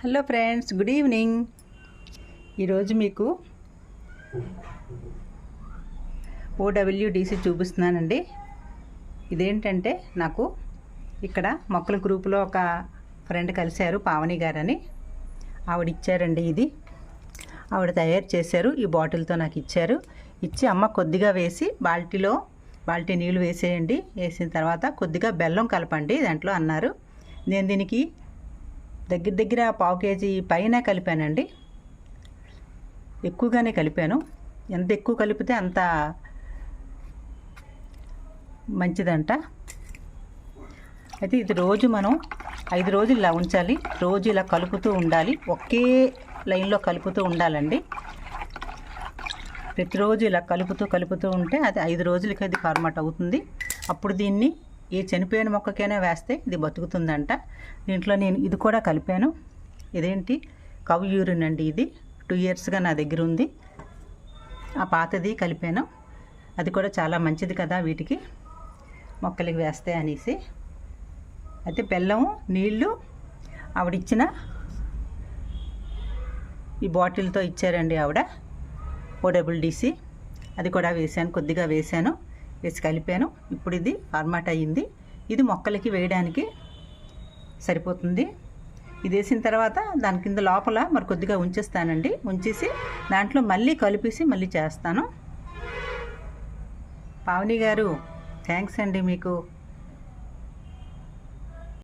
Hello friends good evening. ఈరోజు మీకు ఓడబ్ల్యూడిసి చూపిస్తున్నానండి. ఇదేంటంటే నాకు ఇక్కడ మొక్కల గ్రూపులో ఒక ఫ్రెండ్ కలిశారు పావని గారని. ఆవిడ ఇచ్చారండి ఇది. ఆవిడ తయారు చేశారు ఈ బాటిల్తో నాకు ఇచ్చారు. ఇచ్చి అమ్మ కొద్దిగా వేసి బాల్టీలో బాల్టీ నీళ్ళు వేసేయండి. వేసిన తర్వాత కొద్దిగా బెల్లం కలపండి దాంట్లో అన్నారు. నేను దీనికి దగ్గర దగ్గర పావు కేజీ పైన కలిపానండి. ఎక్కువగానే కలిపాను. ఎంత ఎక్కువ కలిపితే అంత మంచిదంట. అయితే ఇది రోజు మనం ఐదు రోజులు ఇలా ఉంచాలి. రోజు ఇలా కలుపుతూ ఉండాలి. ఒకే లైన్లో కలుపుతూ ఉండాలండి. ప్రతిరోజు ఇలా కలుపుతూ కలుపుతూ ఉంటే అది ఐదు రోజులకి అది ఫార్మాట్ అవుతుంది. అప్పుడు దీన్ని ఏ చనిపోయిన మొక్కకైనా వేస్తే ఇది బతుకుతుందంట. దీంట్లో నేను ఇది కూడా కలిపాను. ఇదేంటి? కవ్ యూరిన్ అండి ఇది. టూ ఇయర్స్గా నా దగ్గర ఉంది. ఆ పాతది కలిపాను. అది కూడా చాలా మంచిది కదా వీటికి. మొక్కలకి వేస్తే అనేసి. అయితే బెల్లం నీళ్ళు ఆవిడిచ్చిన ఈ బాటిల్తో ఇచ్చారండి ఆవిడ. ఓడబ్ల్యూడిసి అది కూడా వేసాను కొద్దిగా వేసాను వేసి కలిపాను. ఇప్పుడు ఇది ఫార్మాట్ అయ్యింది. ఇది మొక్కలకి వేయడానికి సరిపోతుంది. ఇది వేసిన తర్వాత దాని కింద లోపల మరి కొద్దిగా ఉంచేస్తానండి. ఉంచేసి దాంట్లో మళ్ళీ కలిపేసి మళ్ళీ చేస్తాను. పావని గారు థ్యాంక్స్ అండి మీకు.